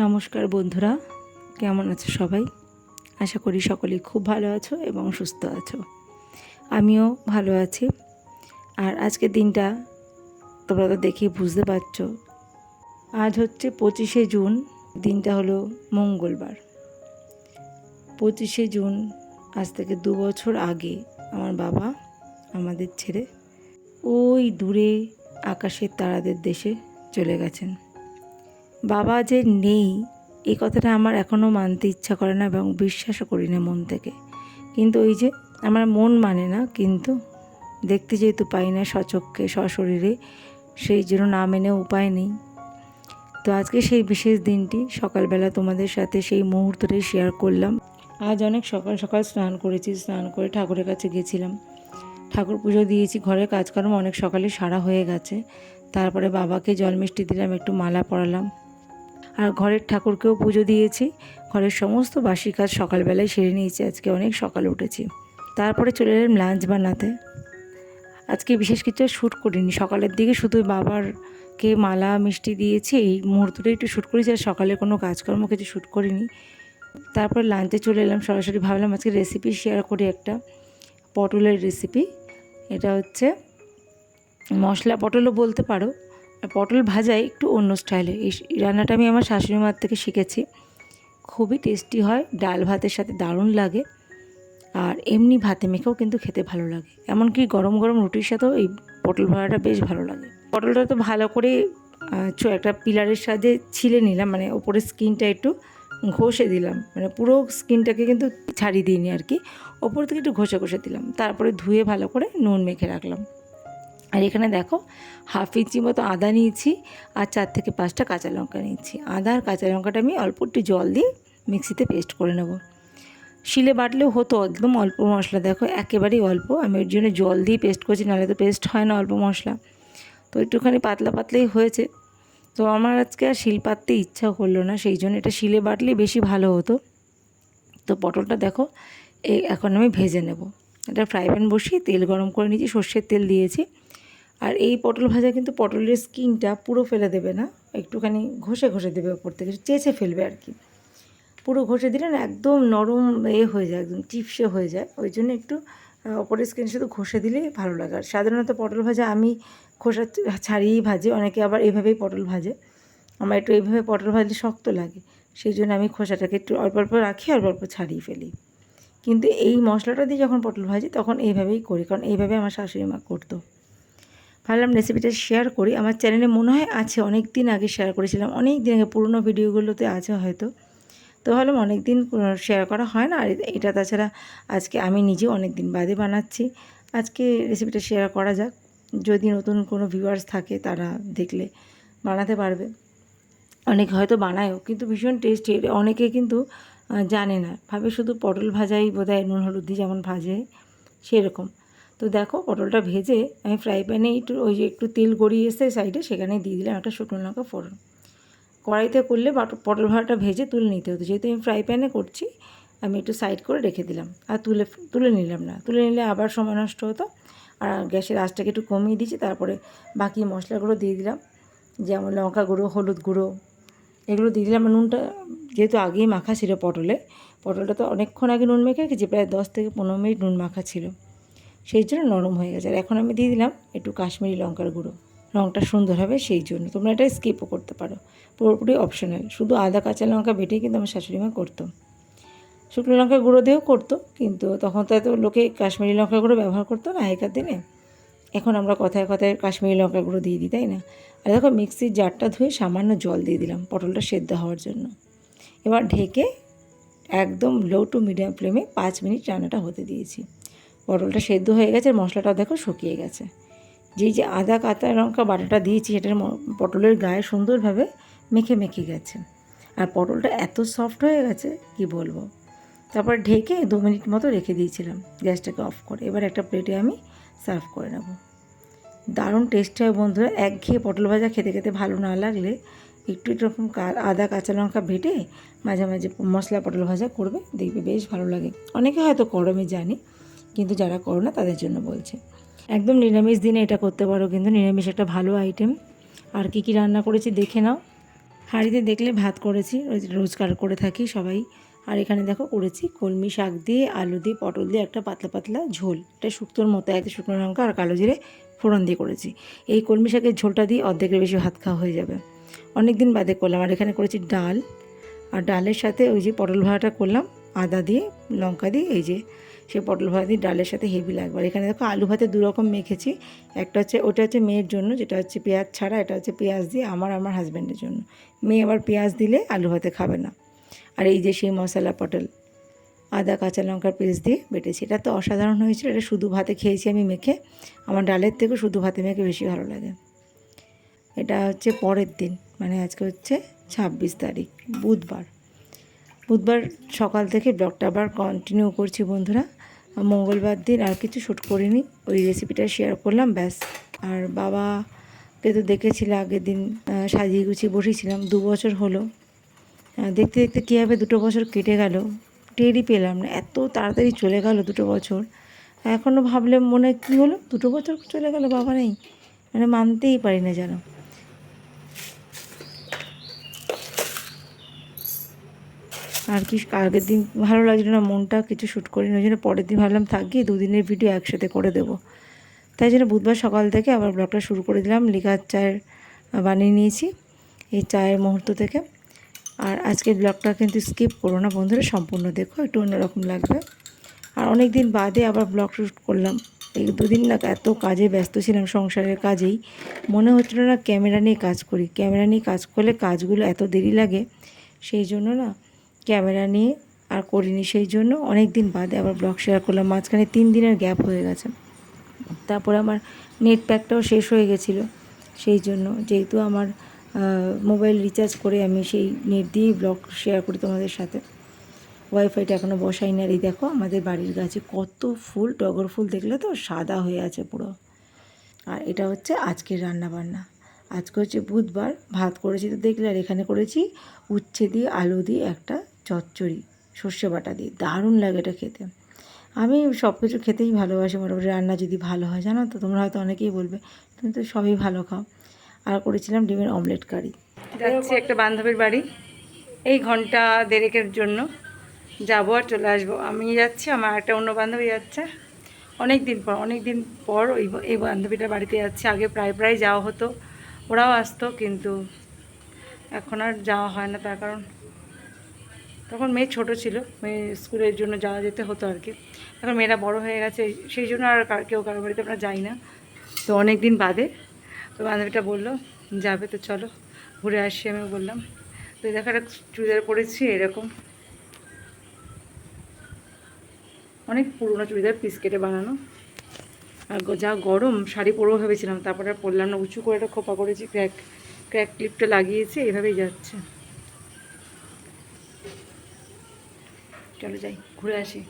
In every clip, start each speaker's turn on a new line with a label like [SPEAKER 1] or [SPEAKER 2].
[SPEAKER 1] নমস্কার বন্ধুরা, কেমন আছো সবাই? আশা করি সকলেই খুব ভালো আছো এবং সুস্থ আছো। আমিও ভালো আছি। আর আজকের দিনটা তোমরা তো দেখেই বুঝতে পারছ। আজ হচ্ছে পঁচিশে জুন, দিনটা হলো মঙ্গলবার। পঁচিশে জুন, আজ থেকে দু বছর আগে আমার বাবা, আমাদের ছেড়ে ওই দূরে আকাশের তারাদের দেশে চলে গেছেন। বাবা যে নেই এই কথাটা আমার এখনও মানতে ইচ্ছা করে না এবং বিশ্বাসও করি না মন থেকে। কিন্তু ওই যে আমার মন মানে না, কিন্তু দেখতে যেহেতু পাই না সচক্ষে সশরীরে, সেই জন্য না মেনে উপায় নেই। তো আজকে সেই বিশেষ দিনটি, সকালবেলা তোমাদের সাথে সেই মুহূর্তটাই শেয়ার করলাম। আজ অনেক সকাল সকাল স্নান করেছি, স্নান করে ঠাকুরের কাছে গেছিলাম। ঠাকুর পুজো দিয়েছি ঘরের কাজকর্ম অনেক সকালে সারা হয়ে গেছে। তারপরে বাবাকে জল মিষ্টি দিলাম, একটু মালা পরালাম। আর ঘরের ঠাকুরকেও পুজো দিয়েছি। ঘরের সমস্ত বাসি কাজ সকালবেলায় সেরে নিয়েছি। আজকে অনেক সকালে উঠেছি। তারপরে চলে এলাম লাঞ্চ বানাতে। আজকে বিশেষ কিছু শ্যুট করিনি। সকালের দিকে শুধু বাবারকে মালা, মিষ্টি দিয়েছি। এই মুহূর্তটা একটু শ্যুট করেছি আর সকালে কোনো কাজকর্ম কিছু শ্যুট করিনি। তারপর লাঞ্চে চলে এলাম। সরাসরি ভাবলাম আজকে রেসিপি শেয়ার করি একটা পটলের রেসিপি এটা হচ্ছে মশলা পটলও বলতে পারো। পটল ভাজাই একটু অন্য স্টাইলে। এই রান্নাটা আমি আমার শাশুড়ি মার থেকে শিখেছি। খুবই টেস্টি হয়, ডাল ভাতের সাথে দারুণ লাগে। আর এমনি ভাতে মেখেও কিন্তু খেতে ভালো লাগে। এমনকি গরম গরম রুটির সাথেও এই পটল ভাজাটা বেশ ভালো লাগে। পটলটা তো ভালো করে একটা পিলারের সাহায্যে ছিলে নিলাম মানে ওপরের স্কিনটা একটু ঘষে দিলাম। মানে পুরো স্কিনটাকে কিন্তু ছাড়িয়ে দিইনি আর কি। ওপর থেকে একটু ঘষে ঘষে দিলাম। তারপরে ধুয়ে ভালো করে নুন মেখে রাখলাম। আর এখানে দেখো হাফ ইঞ্চি মতো আদা নিয়েছি আর চার থেকে পাঁচটা কাঁচা লঙ্কা নিয়েছি। আদা আর কাঁচা লঙ্কাটা আমি অল্প একটু জল দিয়ে মিক্সিতে পেস্ট করে নেব। শিলে বাটলেও হতো একদম অল্প মশলা, দেখো একেবারেই অল্প। আমি ওর জন্য জল দিয়ে পেস্ট করছি, নাহলে তো পেস্ট হয় না অল্প মশলা। তো একটুখানি পাতলা পাতলাই হয়েছে। তো আমার আজকে আর শিল পাততে ইচ্ছা করল না, সেই জন্য এটা শিলে বাটলে বেশি ভালো হতো। তো পটলটা দেখো, এই এখন আমি ভেজে নেব। এটা ফ্রাই প্যান বসিয়ে তেল গরম করে নিয়েছি, সর্ষের তেল দিয়েছি। আর এই পটল ভাজা কিন্তু পটলের স্কিনটা পুরো ফেলে দেবে না, একটুখানি ঘষে ঘষে দেবে ওপর থেকে, চেঁচে ফেলবে আর কি। পুরো ঘষে দিলে না একদম নরম এ হয়ে যায়, একদম চিপসে হয়ে যায়। ওই জন্য একটু ওপরের স্কিন শুধু ঘষে দিলেই ভালো লাগে। আর সাধারণত পটল ভাজা আমি খোসা ছাড়িয়েই ভাজি, অনেকে আবার এইভাবেই পটল ভাজে। আমার একটু এইভাবে পটল ভাজলে শক্ত লাগে, সেই জন্য আমি খোসাটাকে একটু অল্প অল্প রাখি, অল্প অল্প ছাড়িয়ে ফেলি। কিন্তু এই মশলাটা দিয়ে যখন পটল ভাজি, তখন এইভাবেই করি, কারণ এইভাবে আমার শাশুড়ি মা করতো। ভাবলাম রেসিপিটা শেয়ার করি। আমার চ্যানেলে মনে হয় আছে অনেক দিন আগে শেয়ার করেছিলাম। অনেক দিন আগে, পুরনো ভিডিওগুলোতে আছে হয়তো। তো ভাবলাম অনেক দিন শেয়ার করা হয় না। আর এটা তাছাড়া আজকে আমি নিজে অনেক দিন বাদে বানাচ্ছি। আজকে রেসিপিটা শেয়ার করা যাক। যদি নতুন কোনো ভিউয়ার্স থাকে, তারা দেখলে বানাতে পারবে। অনেকে হয়তো বানায়ও, কিন্তু ভীষণ টেস্টি অনেকে কিন্তু জানে না। ভাবে শুধু পটল ভাজাই বোধহয় নুন, হলুদ দিয়ে যেমন ভাজে, সেরকম। তো দেখো পটলটা ভেজে আমি ফ্রাই প্যানে একটু ওই যে একটু তেল গড়িয়ে এসে সাইডে সেখানে দিয়ে দিলাম একটা শুকনো লঙ্কা ফোড়ন। কড়াইতে করলে পটল ভাড়াটা ভেজে তুলে নিতে হতো। যেহেতু আমি ফ্রাই প্যানে করছি, আমি একটু সাইড করে রেখে দিলাম। আর তুলে তুলে নিলাম না। তুলে নিলে আবার সময় নষ্ট হতো। আর গ্যাসের আঁচটাকে একটু কমিয়ে দিয়েছি, তারপরে বাকি মশলাগুলো দিয়ে দিলাম। যেমন লঙ্কা গুঁড়ো, হলুদ গুঁড়ো, এগুলো দিয়ে দিলাম। নুনটা যেহেতু আগেই মাখা ছিল পটলে, পটলটা তো অনেকক্ষণ আগে নুন মেখে রেখেছি, প্রায় দশ থেকে পনেরো মিনিট নুন মাখা ছিল। সেই জন্য নরম হয়ে গেছে। আর এখন আমি দিয়ে দিলাম একটু কাশ্মীরি লঙ্কার গুঁড়ো। রঙটা সুন্দর হবে সেই জন্য। তোমরা এটা স্কিপও করতে পারো। পুরোপুরি অপশনাল শুধু আদা, কাঁচা লঙ্কা বেটেই কিন্তু আমার শাশুড়ি মা করতো। শুকনো লঙ্কা গুঁড়ো দিয়েও করতো, কিন্তু তখন তো এত লোকে কাশ্মীরি লঙ্কা গুঁড়ো ব্যবহার করতো না আগেকার দিনে। এখন আমরা কথায় কথায় কাশ্মীরি লঙ্কা গুঁড়ো দিয়ে দিই, তাই না? আর দেখো মিক্সির জারটা ধুয়ে সামান্য জল দিয়ে দিলাম পটলটা সেদ্ধ হওয়ার জন্য। এবার ঢেকে একদম লো টু মিডিয়াম ফ্লেমে পাঁচ মিনিট রান্নাটা হতে দিয়েছি। পটলটা সেদ্ধ হয়ে গেছে, আর মশলাটাও দেখো শুকিয়ে গেছে। যেই যে আদা, কাঁচা লঙ্কা বাটাটা দিয়েছি, সেটার পটলের গায়ে সুন্দরভাবে মেখে মেখে গেছে। আর পটলটা এত সফট হয়ে গেছে, কি বলব? তারপর ঢেকে দু মিনিট মতো রেখে দিয়েছিলাম, গ্যাসটাকে অফ করে। এবার একটা প্লেটে আমি সার্ভ করে নেব। দারুণ টেস্ট হয় বন্ধুরা, একঘেয়ে পটল ভাজা খেতে খেতে ভালো না লাগলে একটু এরকম আদা, কাঁচা লঙ্কা ভেটে মাঝে মাঝে মশলা পটল ভাজা করবে, দেখবে বেশ ভালো লাগে। অনেকে হয়তো করো আমি জানি কিন্তু যারা করো না, তাদের জন্য বলছে। একদম নিরামিষ দিনে এটা করতে পারো, কিন্তু নিরামিষ একটা ভালো আইটেম আর কি কি রান্না করেছি দেখে নাও। হাঁড়িতে দেখলে ভাত করেছি রোজ- রোজকার করে থাকি সবাই। আর এখানে দেখো করেছি কলমি শাক দিয়ে, আলু দিয়ে, পটল দিয়ে একটা পাতলা পাতলা ঝোল। এটা শুক্তোর মতো এতে শুকনো লঙ্কা আর কালো জিরে ফোড়ন দিয়ে করেছি। এই কলমি শাকের ঝোলটা দিয়ে অর্ধেকের বেশি ভাত খাওয়া হয়ে যাবে। অনেক দিন বাদে করলাম, আর এখানে করেছি ডাল। আর ডালের সাথে ওই যে পটল ভাজাটা করলাম, আদা দিয়ে, লঙ্কা দিয়ে, এই যে সেই পটল ভাজা ডালের সাথে হেভি লাগবে। এখানে দেখো আলু ভাতে দু রকম মেখেছি। একটা হচ্ছে, ওটা হচ্ছে মেয়ের জন্য, যেটা হচ্ছে পেঁয়াজ ছাড়া, এটা হচ্ছে পেঁয়াজ দিয়ে আমার আমার হাজব্যান্ডের জন্য। মেয়ে আবার পেঁয়াজ দিলে আলু ভাতে খাবে না। আর এই যে সেই মশলা পটল, আদা, কাঁচা লঙ্কার পেস্ট দিয়ে বেটেছি। এটা তো অসাধারণ হয়েছিল, এটা শুধু ভাতে খেয়েছি আমি মেখে। আমার ডালের থেকে শুধু ভাতে মেখে বেশি ভালো লাগে। এটা হচ্ছে পরের দিন মানে আজকে হচ্ছে ছাব্বিশ তারিখ, বুধবার। বুধবার সকাল থেকে ব্লগটা আবার কন্টিনিউ করছি বন্ধুরা। মঙ্গলবার দিন আর কিছু শ্যুট করিনি, ওই রেসিপিটা শেয়ার করলাম, ব্যাস। আর বাবাকে তো দেখেছিলে আগের দিন সাজিয়ে গুছিয়ে বসেছিলাম, দু বছর হলো। দেখতে দেখতে কীভাবে দুটো বছর কেটে গেল, টেরই পেলাম না, এত তাড়াতাড়ি চলে গেল দুটো বছর। এখনও ভাবলে মনে কী হলো, দুটো বছর চলে গেল, বাবা নেই। মানে মানতেই পারি না যেন। আর কি আগের দিন ভালো লাগছিল না, মনটা কিছু শ্যুট করিনি, ওই জন্য পরের দিন ভাবলাম, থাকি দুদিনের ভিডিও একসাথে করে দেবো। তাই জন্য বুধবার সকাল থেকে আবার ব্লগটা শুরু করে দিলাম, লিকার চায়ের বানিয়ে নিয়েছি, এই চায়ের মুহূর্ত থেকে। আর আজকের ব্লগটা কিন্তু স্কিপ করো না বন্ধুরা, সম্পূর্ণ দেখো, একটু অন্যরকম লাগবে। আর অনেক দিন বাদে আবার ব্লগ শ্যুট করলাম। এই দুদিন না এত কাজে ব্যস্ত ছিলাম, সংসারের কাজেই। মনে হচ্ছিল না ক্যামেরা নিয়ে কাজ করি। ক্যামেরা নিয়ে কাজ করলে কাজগুলো এত দেরি লাগে, সেই জন্য না ক্যামেরা নিয়ে আর করিনি সেই জন্য। অনেক দিন বাদে আবার ব্লগ শেয়ার করলাম। মাঝখানে তিন দিনের গ্যাপ হয়ে গেছে। তারপরে আমার নেট প্যাকটাও শেষ হয়ে গেছিল। সেই জন্য যেহেতু আমার মোবাইল রিচার্জ করে আমি সেই নেট দিয়েই ব্লগ শেয়ার করি তোমাদের সাথে। ওয়াইফাইটা এখনও বসাইনি আর এই দেখো আমাদের বাড়ির গাছে কত ফুল, টগর ফুল দেখলে তো সাদা হয়ে আছে পুরো। আর এটা হচ্ছে আজকের রান্না বান্না আজকে হচ্ছে বুধবার। ভাত করেছি তো দেখলে, আর এখানে করেছি উচ্ছে দিয়ে আলু দিয়ে একটা চচ্চড়ি, সর্ষে বাটা দিয়ে। দারুণ লাগে এটা খেতে। আমি সব কিছু খেতেই ভালোবাসি মোটামুটি, রান্না যদি ভালো হয়, জানো তো? তোমরা হয়তো অনেকেই বলবে, তুমি তো সবই ভালো খাও। আর করেছিলাম ডিমের অমলেট কারি। যাচ্ছি একটা বান্ধবীর বাড়ি। এই ঘণ্টা দেড়েকের জন্য যাব আর চলে আসব। আমি যাচ্ছি, আমার একটা অন্য বান্ধবী যাচ্ছে। অনেক দিন পর অনেক দিন পর ওই এই বান্ধবীটার বাড়িতে যাচ্ছে। আগে প্রায় প্রায় যাওয়া হতো, ওরাও আসতো, কিন্তু এখন আর যাওয়া হয় না তার কারণ। তখন মেয়ে ছোট ছিল, মেয়ে স্কুলের জন্য যাওয়া যেতে হতো আর কি। এখন মেয়েরা বড় হয়ে গেছে, সেই জন্য আর কেউ কারও বাড়িতে আমরা যাই না। তো অনেক দিন বাদে, তো বান্ধবীটা বলল, যাবে তো, চলো, ঘুরে আসি আমি বললাম। তো দেখো একটা চুড়িদার পরেছি, এরকম। অনেক পুরনো চুড়িদার পিস কেটে বানানো। আর যা গরম, শাড়ি পরবো ভেবেছিলাম, তারপরে পরলাম না, উঁচু করে একটা খোপা করেছি ক্র্যাক ক্র্যাক ক্লিপটা লাগিয়েছি, এইভাবেই যাচ্ছে। চলো যাই, ঘুরে আসি।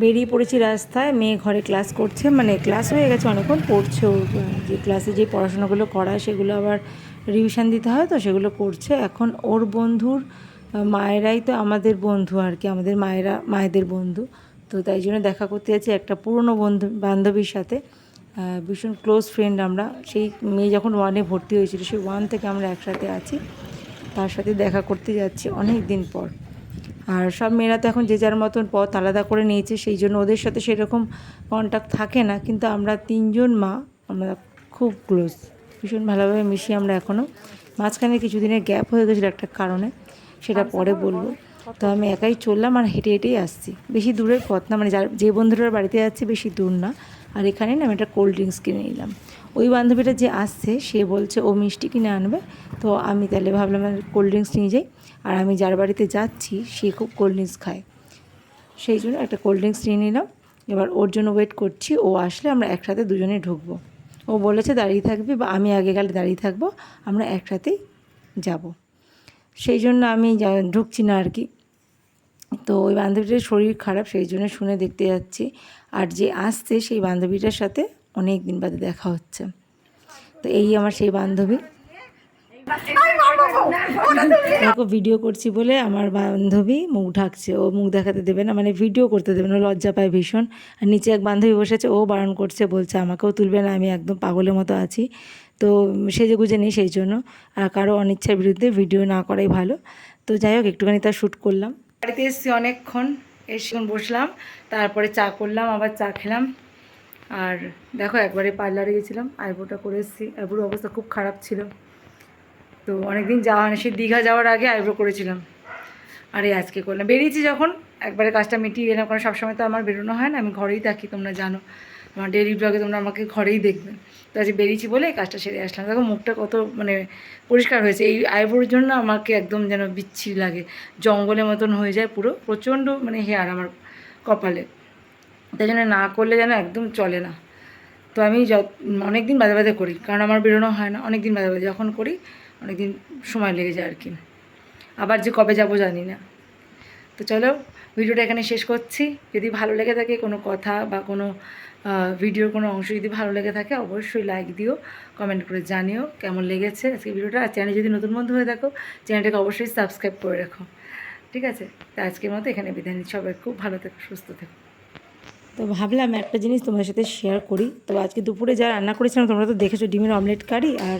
[SPEAKER 1] বেরিয়ে পড়েছি রাস্তায়, মেয়ে ঘরে ক্লাস করছে মানে ক্লাস হয়ে গেছে অনেকক্ষণ, পড়ছে যে ক্লাসে যে পড়াশোনাগুলো করায় সেগুলো আবার রিভিশন দিতে হয় তো সেগুলো করছে এখন ওর বন্ধুর মায়েরাই তো আমাদের বন্ধু আর কি, আমাদের মায়েরা, মায়েদের বন্ধু। তো তাই জন্য দেখা করতে যাচ্ছি একটা পুরনো বন্ধু, বান্ধবীর সাথে ভীষণ ক্লোজ ফ্রেন্ড আমরা। সেই মেয়ে যখন ওয়ানে ভর্তি হয়েছিল, সেই ওয়ান থেকে আমরা একসাথে আছি। তার সাথে দেখা করতে যাচ্ছি অনেক দিন পর। আর সব মেয়েরা তো এখন যে যার মতন পথ আলাদা করে নিয়েছে সেই জন্য ওদের সাথে সেরকম কন্ট্যাক্ট থাকে না। কিন্তু আমরা তিনজন মা আমরা খুব ক্লোজ ভীষণ ভালোভাবে মিশি আমরা এখনও মাঝখানে কিছুদিনের গ্যাপ হয়ে গেছিল একটা কারণে সেটা পরে বলব। তো আমি একাই চললাম আর হেঁটে হেঁটেই আসছি। বেশি দূরের পথ না মানে যার যে বন্ধুটার বাড়িতে যাচ্ছে বেশি দূর না। আর এখানে না আমি একটা কোল্ড ড্রিঙ্কস কিনে নিলাম। ওই বান্ধবীটা যে আসছে, সে বলছে, ও মিষ্টি কিনে আনবে। তো আমি তাহলে ভাবলাম কোল্ড ড্রিঙ্কস নিয়ে যাই। আর আমি যার বাড়িতে যাচ্ছি, সে খুব কোল্ড ড্রিঙ্কস খায়। সেই জন্য একটা কোল্ড ড্রিঙ্কস নিয়ে নিলাম। এবার ওর জন্য ওয়েট করছি। ও আসলে আমরা একসাথে দুজনে ঢুকবো। ও বলেছে, দাঁড়িয়ে থাকবি বা আমি আগে গেলে দাঁড়িয়ে থাকব, আমরা একসাথেই যাব। সেই জন্য আমি ঢুকছি না আর কি। তো ওই বান্ধবীটার শরীর খারাপ, সেই জন্য শুনে দেখতে যাচ্ছি। আর যে আসছে, সেই বান্ধবীটার সাথে অনেক দিন বাদে দেখা হচ্ছে। তো এই আমার সেই বান্ধবী। দেখো ভিডিও করছি বলে আমার বান্ধবী মুখ ঢাকছে। ও মুখ দেখাতে দেবে না মানে ভিডিও করতে দেবে না লজ্জা পায় ভীষণ। আর নিচে এক বান্ধবী বসেছে, ও বারণ করছে, বলছে, আমাকেও তুলবে না, আমি একদম পাগলের মতো আছি। তো সেজে গুজে নেই সেই জন্য। আর কারও অনিচ্ছার বিরুদ্ধে ভিডিও না করাই ভালো। তো যাই হোক, একটুখানি তার শ্যুট করলাম। বাড়িতে এসেছি অনেকক্ষণ, এসে বসলাম, তারপরে চা করলাম, আবার চা খেলাম। আর দেখো, একবারে পার্লারে গেছিলাম, আইব্রোটা করে এসেছি। আইব্রোর অবস্থা খুব খারাপ ছিল। তো অনেকদিন যাওয়া হয়নি, সেই দীঘা যাওয়ার আগে আইব্রো করেছিলাম। আরে, আজকে করলাম। বেরিয়েছি যখন, একবারে কাজটা মিটিয়ে গেলাম, কারণ সবসময় তো আমার বেরোনো হয় না, আমি ঘরেই থাকি, তোমরা জানো। আমার ডেলি ব্লগে তোমরা আমাকে ঘরেই দেখবে। তো আজকে বেরিয়েছি বলে কাজটা সেরে আসলাম। দেখো, মুখটা কত মানে পরিষ্কার হয়েছে। এই আইব্রোর জন্য আমাকে একদম যেন বিচ্ছিরি লাগে। জঙ্গলের মতন হয়ে যায় পুরো। প্রচণ্ড মানে হেয়ার আমার কপালে। তাই জন্য না করলে যেন একদম চলে না। তো আমি অনেক দিন বাদে বাদে করি, কারণ আমার বেরোনো হয় না অনেক দিন বাদে বাদে যখন করি অনেক দিন সময় লেগে যায় আর কি। আবার যে কবে যাব জানি না। তো চলো, ভিডিওটা এখানে শেষ করছি। যদি ভালো লেগে থাকে কোনো কথা বা কোনো ভিডিওর কোনো অংশ যদি ভালো লেগে থাকে, অবশ্যই লাইক দিও কমেন্ট করে জানিও কেমন লেগেছে আজকে ভিডিওটা। আর চ্যানেল যদি নতুন বন্ধু হয়ে থাকো, চ্যানেলটাকে অবশ্যই সাবস্ক্রাইব করে রাখো। ঠিক আছে? তো আজকের মতো এখানে নিচ্ছি। সবাই খুব ভালো থেকো, সুস্থ থেকো। তো ভাবলাম একটা জিনিস তোমাদের সাথে শেয়ার করি। তো আজকে দুপুরে যা রান্না করেছিলাম, তোমরা তো দেখেছ ডিমের অমলেট কারি আর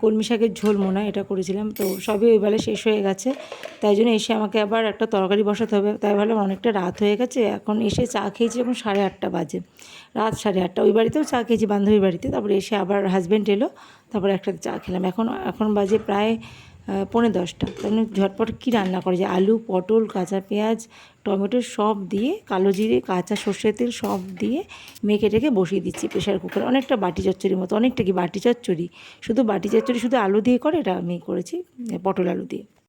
[SPEAKER 1] কলমি শাকের ঝোল মোনা এটা করেছিলাম। তো সবই ওই বেলা শেষ হয়ে গেছে। তাই জন্য এসে আমাকে আবার একটা তরকারি বসাতে হবে। তাই ভাবলাম অনেকটা রাত হয়ে গেছে। এখন এসে চা খেয়েছি এখন সাড়ে আটটা বাজে। রাত সাড়ে আটটা। ওই বাড়িতেও চা খেয়েছি, বান্ধবীর বাড়িতে। তারপরে এসে আবার হাজব্যান্ড এলো। তারপরে একটা চা খেলাম। এখন এখন বাজে প্রায় পৌনে দশটা। তাই জন্য ঝটপট কী রান্না করে? যে আলু, পটল, কাঁচা পেঁয়াজ, টমেটো সব দিয়ে, কালো জিরে, কাঁচা সর্ষের তেল সব দিয়ে মেখে টেকে বসিয়ে দিচ্ছি প্রেশার কুকার। অনেকটা বাটি চচ্চড়ির মতো, অনেকটা কি বাটি চচ্চড়ি? শুধু বাটি চচ্চড়ি, শুধু আলু দিয়ে করে? এটা আমি করেছি, পটল আলু দিয়ে।